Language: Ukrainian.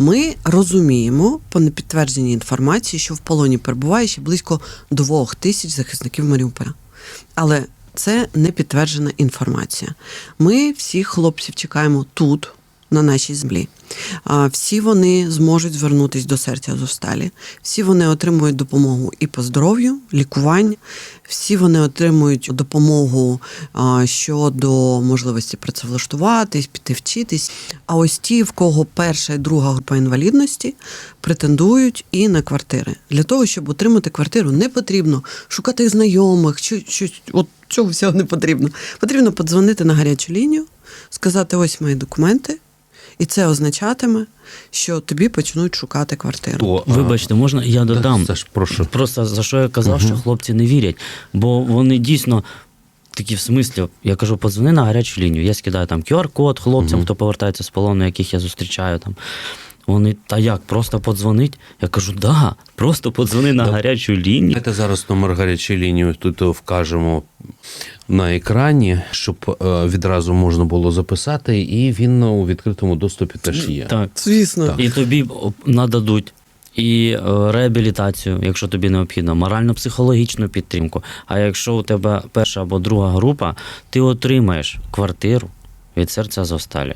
Ми розуміємо по непідтвердженій інформації, що в полоні перебуває ще близько двох тисяч захисників Маріуполя. Але це не підтверджена інформація. Ми всіх хлопців чекаємо тут, на нашій землі. Всі вони зможуть звернутися до серця Азовсталі. Всі вони отримують допомогу і по здоров'ю, лікуванню. Всі вони отримують допомогу щодо можливості працевлаштуватись, піти вчитись. А ось ті, в кого перша і друга група інвалідності, претендують і на квартири. Для того, щоб отримати квартиру, не потрібно шукати знайомих, чи, чи, от цього всього не потрібно. Потрібно подзвонити на гарячу лінію, сказати: ось мої документи. І це означатиме, що тобі почнуть шукати квартиру. То, Вибачте, можна я да, додам? Саш, прошу. Просто за що я казав, угу. що хлопці не вірять, бо вони дійсно. Такі в смислі, я кажу, подзвони на гарячу лінію. Я скидаю там QR-код хлопцям, Мгм. хто повертається з полону, яких я зустрічаю там. Вони, та як, просто подзвонить? Я кажу, да, просто подзвони на Да. гарячу лінію. Давайте зараз номер гарячої лінії тут вкажемо на екрані, щоб е, відразу можна було записати, і він у відкритому доступі теж є. Так. Звісно. Так. І тобі нададуть і е, реабілітацію, якщо тобі необхідно, морально-психологічну підтримку. А якщо у тебе перша або друга група, ти отримаєш квартиру від серця Азовсталі.